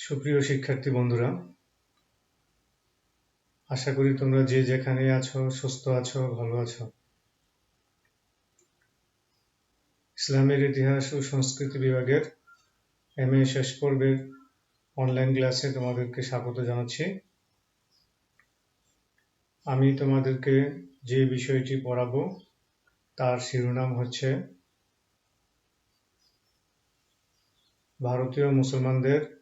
সুপ্রিয় শিক্ষার্থী বন্ধুরা, আশা করি তোমরা যে যেখানে আছো, সুস্থ আছো, ভালো আছো। ইসলামের ইতিহাস ও সংস্কৃতি বিভাগের এম এ শেষ পর্বের অনলাইন ক্লাসে তোমাদেরকে স্বাগত জানাচ্ছি। আমি তোমাদেরকে যে বিষয়টি পড়াবো, তার শিরোনাম হচ্ছে, ভারতীয় মুসলমানদের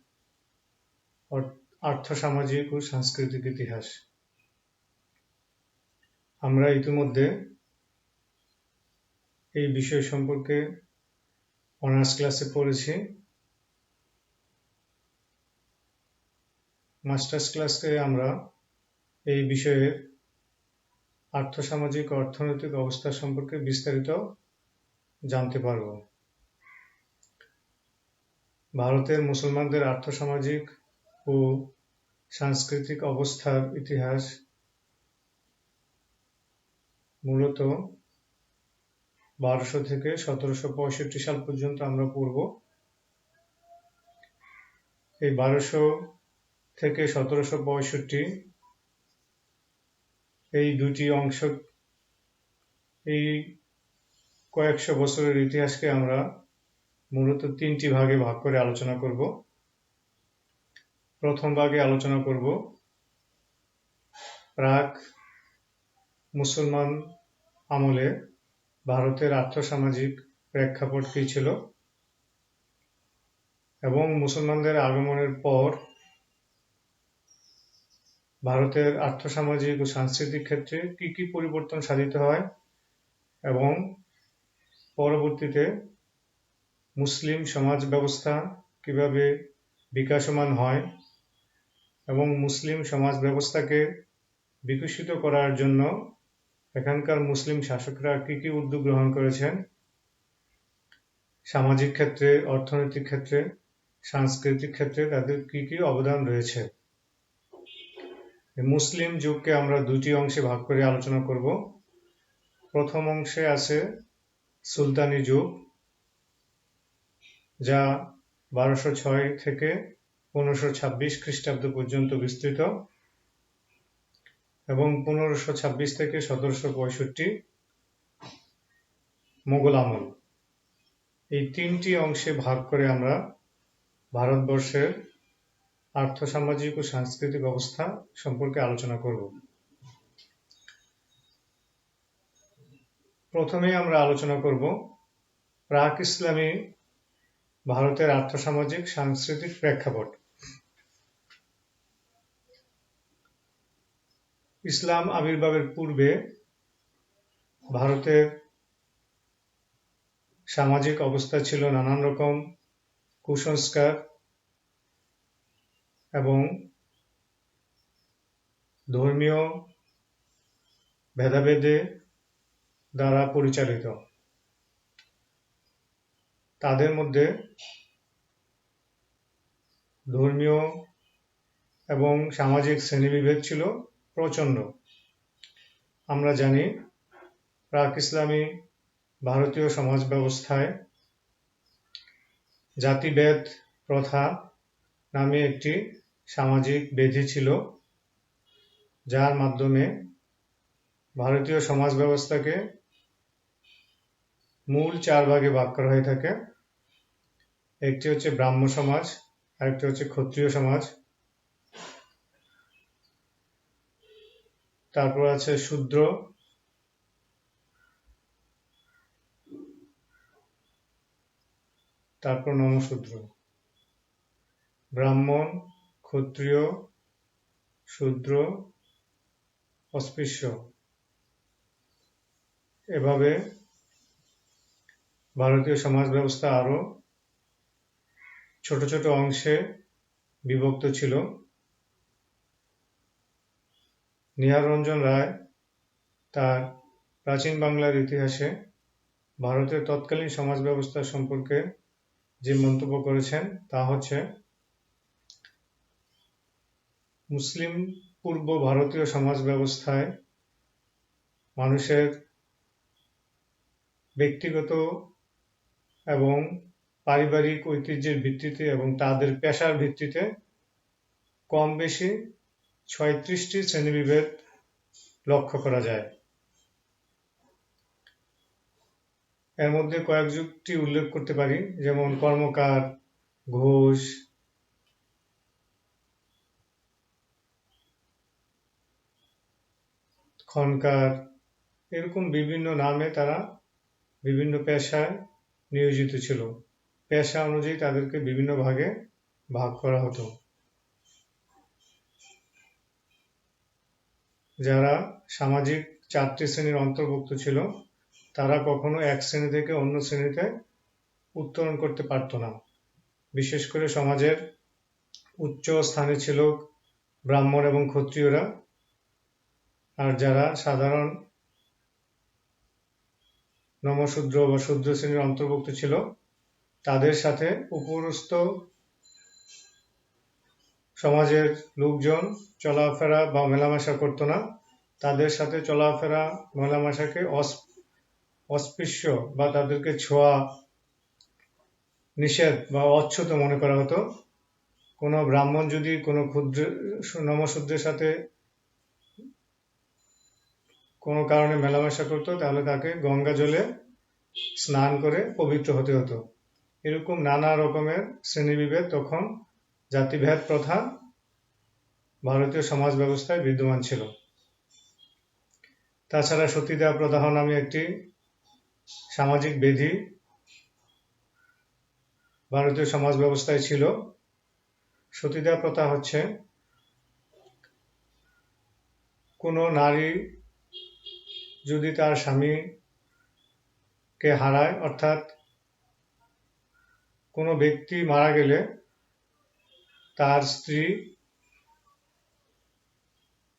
আর্থসামাজিক ও সাংস্কৃতিক ইতিহাস। আমরা ইতিমধ্যে এই বিষয় সম্পর্কে অনার্স ক্লাসে পড়েছি। মাস্টার্স ক্লাসে আমরা এই বিষয়ের আর্থসামাজিক অর্থনৈতিক অবস্থা সম্পর্কে বিস্তারিত জানতে পারব। ভারতের মুসলমানদের আর্থসামাজিক ও সাংস্কৃতিক অবস্থার ইতিহাস মূলত বারোশো থেকে সতেরোশো পঁয়ষট্টি সাল পর্যন্ত আমরা পড়ব। এই বারোশো থেকে সতেরোশো পঁয়ষট্টি এই দুটি অংশ, এই কয়েকশো বছরের ইতিহাসকে আমরা মূলত তিনটি ভাগে ভাগ করে আলোচনা করব। প্রথম ভাগে আলোচনা করব। প্রাক মুসলমান আমলে ভারতের আর্থসামাজিক প্রেক্ষাপট কী ছিল এবং মুসলমানদের আগমনের পর ভারতের আর্থসামাজিক ও সাংস্কৃতিক ক্ষেত্রে কি কি পরিবর্তন সাধিত হয় এবং পরবর্তীতে মুসলিম সমাজ ব্যবস্থা কীভাবে বিকাশমান হয় এবং মুসলিম সমাজ ব্যবস্থাকে বিকশিত করার জন্য এখানকার মুসলিম শাসকরা কি কি উদ্যোগ গ্রহণ করেছেন? সামাজিক ক্ষেত্রে, অর্থনৈতিক ক্ষেত্রে, সাংস্কৃতিক ক্ষেত্রে তাদের কি কি অবদান রয়েছে? মুসলিম যুগকে আমরা দুটি অংশে ভাগ করে আলোচনা করব। প্রথম অংশে আছে সুলতানি যুগ, যা বারোশো ছয় থেকে পনেরোশো ছাব্বিশ খ্রিস্টাব্দ পর্যন্ত বিস্তৃত এবং পনেরোশো ছাব্বিশ থেকে সতেরোশো পঁয়ষট্টি মোগল আমল। এই তিনটি অংশে ভাগ করে আমরা ভারতবর্ষের আর্থসামাজিক ও সাংস্কৃতিক অবস্থা সম্পর্কে আলোচনা করব। প্রথমে আমরা আলোচনা করব প্রাক ইসলামী ভারতের আর্থসামাজিক, সাংস্কৃতিক প্রেক্ষাপট। ইসলাম আবির্ভাবের পূর্বে ভারতের সামাজিক অবস্থা ছিল নানান রকম, কুসংস্কার এবং ধর্মীয় ভেদাভেদে দ্বারা পরিচালিত। তাদের মধ্যে ধর্মীয় এবং সামাজিক শ্রেণীবিভেদ ছিল। প্রচণ্ড। আমরা জানি প্রাক ইসলামী ভারতীয় সমাজ ব্যবস্থায় জাতিভেদ প্রথা নামে একটি সামাজিক বেধি ছিল, যার মাধ্যমে ভারতীয় সমাজ ব্যবস্থাকে মূল চার ভাগে ভাগ করা হয়ে থাকে। একটি হচ্ছে ব্রাহ্ম সমাজ, আরেকটি হচ্ছে ক্ষত্রিয় সমাজ। তারপর আছে শূদ্র। তারপর নমশূদ্র। ব্রাহ্মণ, ক্ষত্রিয়, শূদ্র, অস্পৃশ্য। এভাবে ভারতীয় সমাজ ব্যবস্থা আরও ছোট ছোট অংশে বিভক্ত ছিল। নিহাররঞ্জন রায় তার প্রাচীন বাংলার ইতিহাসে ভারতের তৎকালীন সমাজ ব্যবস্থা সম্পর্কে যে মন্তব্য করেছেন তা হচ্ছে, মুসলিম পূর্ব ভারতীয় সমাজ ব্যবস্থায় মানুষের ব্যক্তিগত এবং পারিবারিক ঐতিহ্যের ভিত্তিতে এবং তাদের পেশার ভিত্তিতে কম বেশি ছয়ত্রিশটি শ্রেণীবিভেদ লক্ষ্য করা যায়। এর মধ্যে কয়েকটি উল্লেখ করতে পারি, যেমন কর্মকার, ঘোষ, খনকার, এরকম বিভিন্ন নামে তারা বিভিন্ন পেশায় নিয়োজিত ছিল। পেশা অনুযায়ী তাদেরকে বিভিন্ন ভাগে ভাগ করা হতো। যারা সামাজিক চারটি শ্রেণির অন্তর্ভুক্ত ছিল, তারা কখনো এক শ্রেণি থেকে অন্য শ্রেণীতে উত্তরণ করতে পারত না। বিশেষ করে সমাজের উচ্চ স্থানে ছিল ব্রাহ্মণ এবং ক্ষত্রিয়রা। আর যারা সাধারণ নমশূদ্র বা শূদ্র শ্রেণির অন্তর্ভুক্ত ছিল, তাদের সাথে উপরস্থ সমাজের লোকজন চলাফেরা বা মেলামেশা করতো না। তাদের সাথে চলাফেরা মেলামেশাকে অস্পৃশ্য বা তাদেরকে ছোঁয়া, নিষেধ বা অচ্ছুত মনে করা হতো। কোনো ব্রাহ্মণ যদি কোনো ক্ষুদ্র নমশূদ্রের সাথে কোনো কারণে মেলামেশা করতো, তাহলে তাকে গঙ্গা জলে স্নান করে পবিত্র হতে হতো। এরকম নানা রকমের শ্রেণীবিভেদ তখন জাতিভেদ প্রথা ভারতীয় সমাজ ব্যবস্থায় বিদ্যমান ছিল। তাছাড়া সতীদাহ প্রদাহ নামে একটি সামাজিক বেধি ভারতীয় সমাজ ব্যবস্থায় ছিল। সতীদাহ প্রথা হচ্ছে কোনো নারী যদি তার স্বামীকে হারায়, অর্থাৎ কোনো ব্যক্তি মারা গেলে তার স্ত্রী,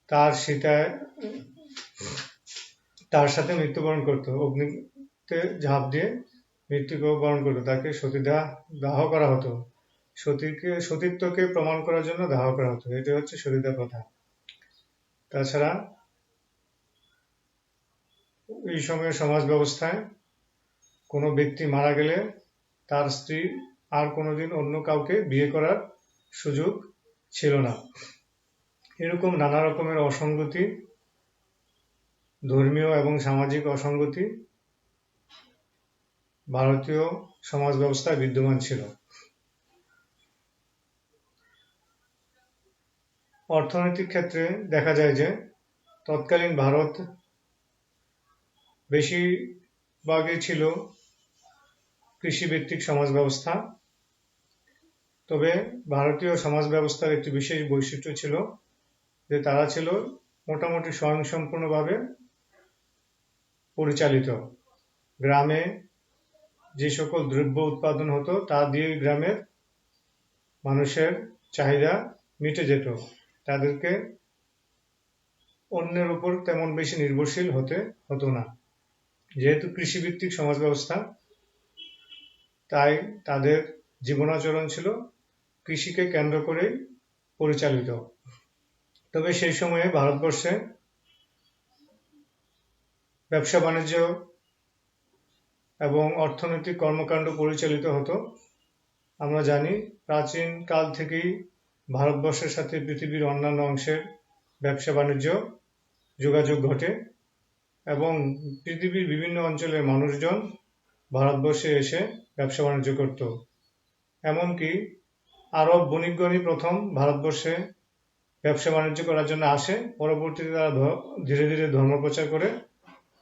তার সীতায় তার সাথে মৃত্যুবরণ করত। অগ্নিতে ঝাঁপ দিয়ে মৃত্যুবরণ করতো। তাকে সতীদাহ দাহ করা হতো। সতীকে, সতীত্বকে প্রমাণ করার জন্য দাহ করা হতো। এটি হচ্ছে সতীদাহ প্রথা। তাছাড়া এই সময়ের সমাজ ব্যবস্থায় কোনো ব্যক্তি মারা গেলে তার স্ত্রী আর কোনোদিন অন্য কাউকে বিয়ে করার সুযোগ ছিল না। এরকম নানা রকমের অসঙ্গতি, ধর্মীয় এবং সামাজিক অসঙ্গতি ভারতীয় সমাজ ব্যবস্থায় বিদ্যমান ছিল। অর্থনৈতিক ক্ষেত্রে দেখা যায় যে, তৎকালীন ভারত বেশিরভাগই ছিল কৃষিভিত্তিক সমাজ ব্যবস্থা। তবে ভারতীয় সমাজ ব্যবস্থার একটি বিশেষ বৈশিষ্ট্য ছিল যে তারা ছিল মোটামুটি স্বয়ংসম্পূর্ণভাবে পরিচালিত। গ্রামে যে সকল দ্রব্য উৎপাদন হতো, তা দিয়ে গ্রামের মানুষের চাহিদা মিটে যেত। তাদেরকে অন্যের উপর তেমন বেশি নির্ভরশীল হতে হতো না। যেহেতু কৃষিভিত্তিক সমাজ ব্যবস্থা, তাই তাদের জীবনাচরণ ছিল কৃষিকে কেন্দ্র করেই পরিচালিত। তবে সেই সময়ে ভারতবর্ষে ব্যবসা বাণিজ্য এবং অর্থনৈতিক কর্মকাণ্ড পরিচালিত হতো। আমরা জানি প্রাচীন কাল থেকেই ভারতবর্ষের সাথে পৃথিবীর অন্যান্য অংশের ব্যবসা বাণিজ্য যোগাযোগ ঘটে এবং পৃথিবীর বিভিন্ন অঞ্চলের মানুষজন ভারতবর্ষে এসে ব্যবসা বাণিজ্য করত। এমনকি আরব বণিকগণই প্রথম ভারতবর্ষে ব্যবসা বাণিজ্য করার জন্য আসে। পরবর্তীতে তারা ধীরে ধীরে ধর্ম প্রচার করে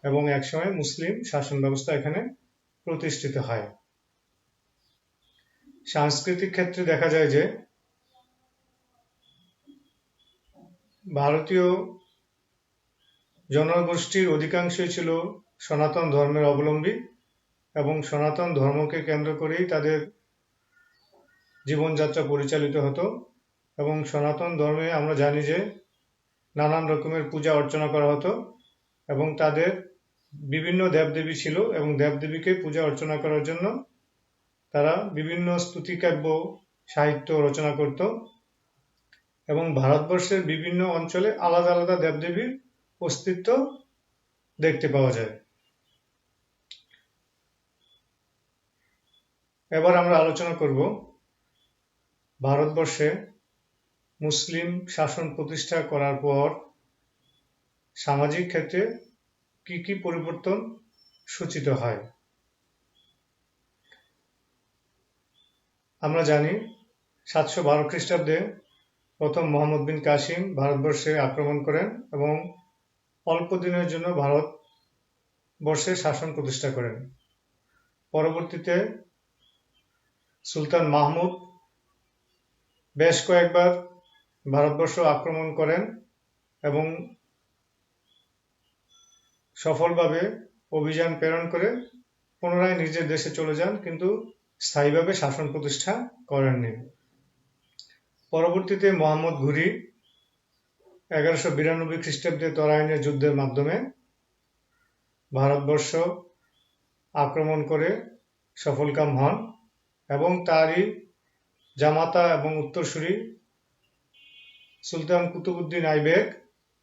এবং একসময় মুসলিম শাসন ব্যবস্থা এখানে প্রতিষ্ঠিত হয়। সাংস্কৃতিক ক্ষেত্রে দেখা যায় যে ভারতীয় জনগোষ্ঠীর অধিকাংশই ছিল সনাতন ধর্মের অবলম্বী এবং সনাতন ধর্মকে কেন্দ্র করেই তাদের জীবনযাত্রা পরিচালিত হতো এবং সনাতন ধর্মে আমরা জানি যে নানান রকমের পূজা অর্চনা করা হতো এবং তাদের বিভিন্ন দেবদেবী ছিল এবং দেবদেবীকে পূজা অর্চনা করার জন্য তারা বিভিন্ন স্তুতিকাব্য, সাহিত্য রচনা করত এবং ভারতবর্ষের বিভিন্ন অঞ্চলে আলাদা আলাদা দেবদেবীর অস্তিত্ব দেখতে পাওয়া যায়। এবার আমরা আলোচনা করব ভারতবর্ষে মুসলিম শাসন প্রতিষ্ঠা করার পর সামাজিক ক্ষেত্রে কি কি পরিবর্তন সূচিত হয়? আমরা জানি সাতশো বারো খ্রিস্টাব্দে প্রথম মোহাম্মদ বিন কাসিম ভারতবর্ষে আক্রমণ করেন এবং অল্প দিনের জন্য ভারতবর্ষে শাসন প্রতিষ্ঠা করেন। পরবর্তীতে সুলতান মাহমুদ বেশ কয়েকবার ভারতবর্ষ আক্রমণ করেন এবং সফলভাবে অভিযান প্রেরণ করে পুনরায় নিজের দেশে চলে যান, কিন্তু স্থায়ীভাবে শাসন প্রতিষ্ঠা করেননি। পরবর্তীতে মোহাম্মদ ঘুরি এগারোশো বিরানব্বই খ্রিস্টাব্দে তরাইনের যুদ্ধের মাধ্যমে ভারতবর্ষ আক্রমণ করে সফলকাম হন এবং তারই জামাতা এবং উত্তরসূরি সুলতান কুতুবুদ্দিন আইবেক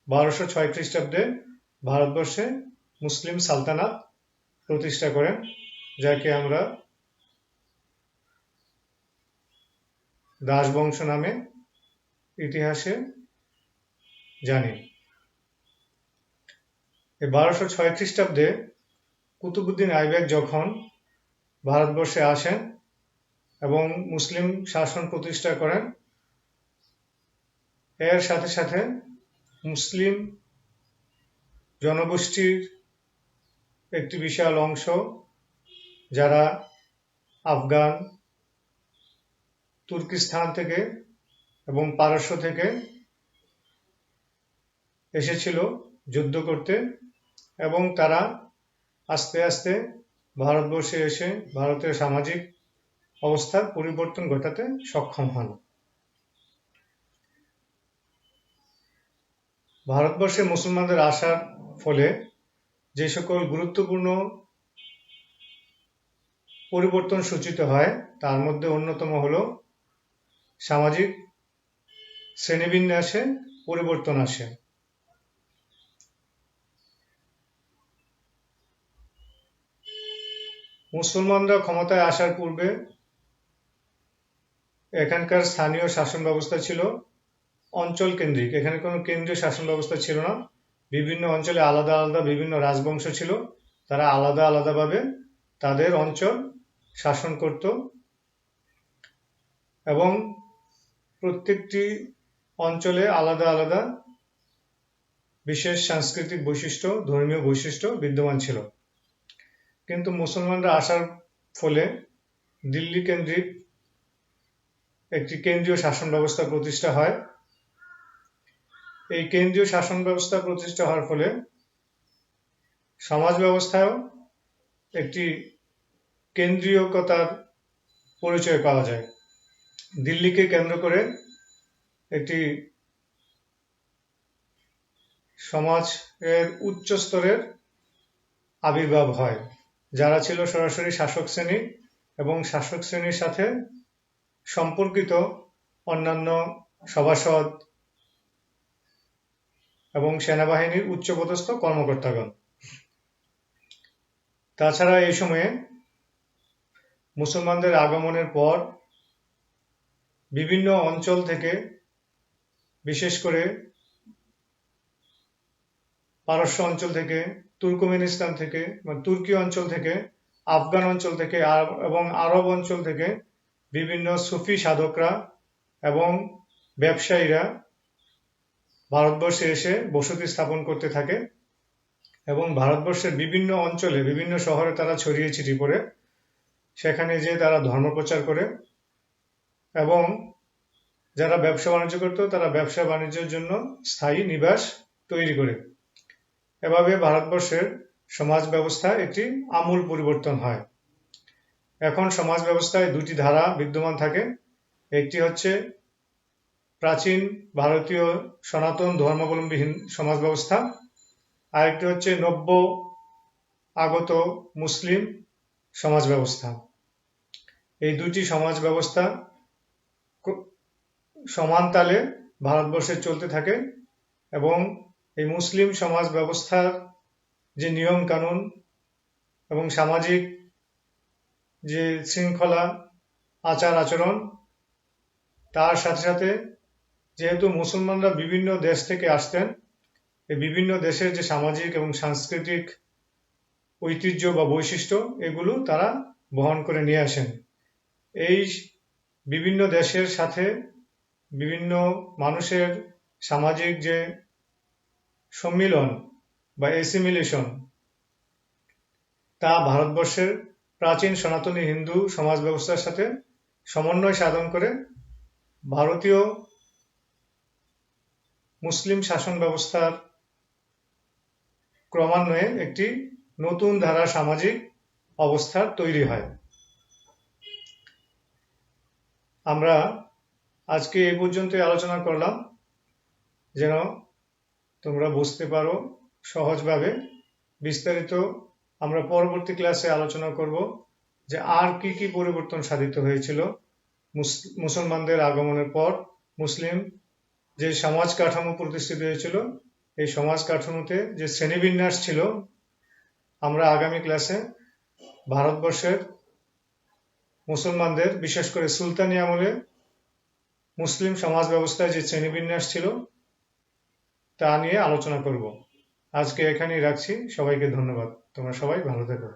বারোশো ছয় খ্রিস্টাব্দে ভারতবর্ষে মুসলিম সালতানাত প্রতিষ্ঠা করেন, যাকে আমরা দাসবংশ নামে ইতিহাসে জানি। এই বারোশো ছয় খ্রিস্টাব্দে কুতুবুদ্দিন আইবেক যখন ভারতবর্ষে আসেন এবং মুসলিম শাসন প্রতিষ্ঠা করেন। এর সাথে সাথে মুসলিম জনগোষ্ঠীর একটি বিশাল অংশ, যারা আফগান, তুর্কিস্তান থেকে এবং পারস্য থেকে এসেছিল যুদ্ধ করতে এবং তারা আস্তে আস্তে ভারতবর্ষে এসে ভারতের সামাজিক অবস্থার পরিবর্তন ঘটাতে সক্ষম হন। ভারতবর্ষে মুসলমানদের আসার ফলে যে সকল গুরুত্বপূর্ণ পরিবর্তন সূচিত হয়, তার মধ্যে অন্যতম হল সামাজিক শ্রেণীবিন্যাসে পরিবর্তন আসে। মুসলমানরা ক্ষমতায় আসার পূর্বে এখানকার স্থানীয় শাসন ব্যবস্থা ছিল অঞ্চল কেন্দ্রিক। এখানে কোনো কেন্দ্রীয় শাসন ব্যবস্থা ছিল না। বিভিন্ন অঞ্চলে আলাদা আলাদা বিভিন্ন রাজবংশ ছিল। তারা আলাদা আলাদাভাবে তাদের অঞ্চল শাসন করত এবং প্রত্যেকটি অঞ্চলে আলাদা আলাদা বিশেষ সাংস্কৃতিক বৈশিষ্ট্য, ধর্মীয় বৈশিষ্ট্য বিদ্যমান ছিল। কিন্তু মুসলমানরা আসার ফলে দিল্লি কেন্দ্রিক একটি কেন্দ্রীয় শাসন ব্যবস্থা প্রতিষ্ঠা হয়। এই কেন্দ্রীয় শাসন ব্যবস্থা প্রতিষ্ঠা হওয়ার ফলে সমাজ ব্যবস্থায়ও একটি কেন্দ্রীয়কতার পরিচয় পাওয়া যায়। দিল্লিকে কেন্দ্র করে একটি সমাজের উচ্চ স্তরের আবির্ভাব হয়। যারা ছিল সরাসরি শাসক শ্রেণি এবং শাসক শ্রেণির সাথে সম্পর্কিত অন্যান্য সভাসদ এবং সেনাবাহিনীর উচ্চপদস্থ কর্মকর্তাগণ। তাছাড়া এই সময়ে মুসলমানদের আগমনের পর বিভিন্ন অঞ্চল থেকে, বিশেষ করে পারস্য অঞ্চল থেকে, তুর্কমেনিস্তান থেকে তুর্কি অঞ্চল থেকে, আফগান অঞ্চল থেকে এবং আরব অঞ্চল থেকে বিভিন্ন সুফি সাধকরা এবং ব্যবসায়ীরা ভারতবর্ষে এসে বসতি স্থাপন করতে থাকে এবং ভারতবর্ষের বিভিন্ন অঞ্চলে, বিভিন্ন শহরে তারা ছড়িয়ে ছিটিয়ে পড়ে। সেখানে যে তারা ধর্ম প্রচার করে এবং যারা ব্যবসা বাণিজ্য করত, তারা ব্যবসা বাণিজ্যের জন্য স্থায়ী নিবাস তৈরি করে। এভাবে ভারতবর্ষের সমাজ ব্যবস্থা একটি আমূল পরিবর্তন হয়। এখন সমাজ ব্যবস্থায় দুটি ধারা বিদ্যমান থাকে। একটি হচ্ছে প্রাচীন ভারতীয় সনাতন ধর্মাবলম্বী সমাজ ব্যবস্থা। আরেকটি হচ্ছে নব্য আগত মুসলিম সমাজ ব্যবস্থা। এই দুটি সমাজ ব্যবস্থা সমান তালে ভারতবর্ষে চলতে থাকে এবং এই মুসলিম সমাজ ব্যবস্থার যে নিয়ম কানুন এবং সামাজিক যে শৃঙ্খলা, আচার আচরণ, তার সাথে সাথে যেহেতু মুসলমানরা বিভিন্ন দেশ থেকে আসতেন, এই বিভিন্ন দেশের যে সামাজিক এবং সাংস্কৃতিক ঐতিহ্য বা বৈশিষ্ট্য, এগুলো তারা বহন করে নিয়ে আসেন। এই বিভিন্ন দেশের সাথে বিভিন্ন মানুষের সামাজিক যে সম্মিলন বা এসিমিলেশন তা ভারতবর্ষের প্রাচীন সনাতনী হিন্দু সমাজ ব্যবস্থার সাথে সমন্বয় সাধন করে ভারতীয় মুসলিম শাসন ব্যবস্থার ক্রমান্বয়ে একটি নতুন ধারা সামাজিক অবস্থার তৈরি হয়। আমরা আজকে এই পর্যন্তই আলোচনা করলাম। যেন তোমরা বুঝতে পারো সহজভাবে বিস্তারিত আমরা পরবর্তী ক্লাসে আলোচনা করব যে আর কি কি পরিবর্তন সাধিত হয়েছিল মুস- মুসলমানদের আগমনের পর, মুসলিম যে সমাজ কাঠামো প্রতিষ্ঠিত হয়েছিল, এই সমাজ কাঠামোতে যে শ্রেণীবিন্যাস ছিল, আমরা আগামী ক্লাসে ভারতবর্ষের মুসলমানদের, বিশেষ করে সুলতানি আমলে মুসলিম সমাজ ব্যবস্থায় যে শ্রেণীবিন্যাস ছিল, তা নিয়ে আলোচনা করব। আজকে এখানেই রাখছি। সবাইকে ধন্যবাদ। তোমরা সবাই ভালো থেকো।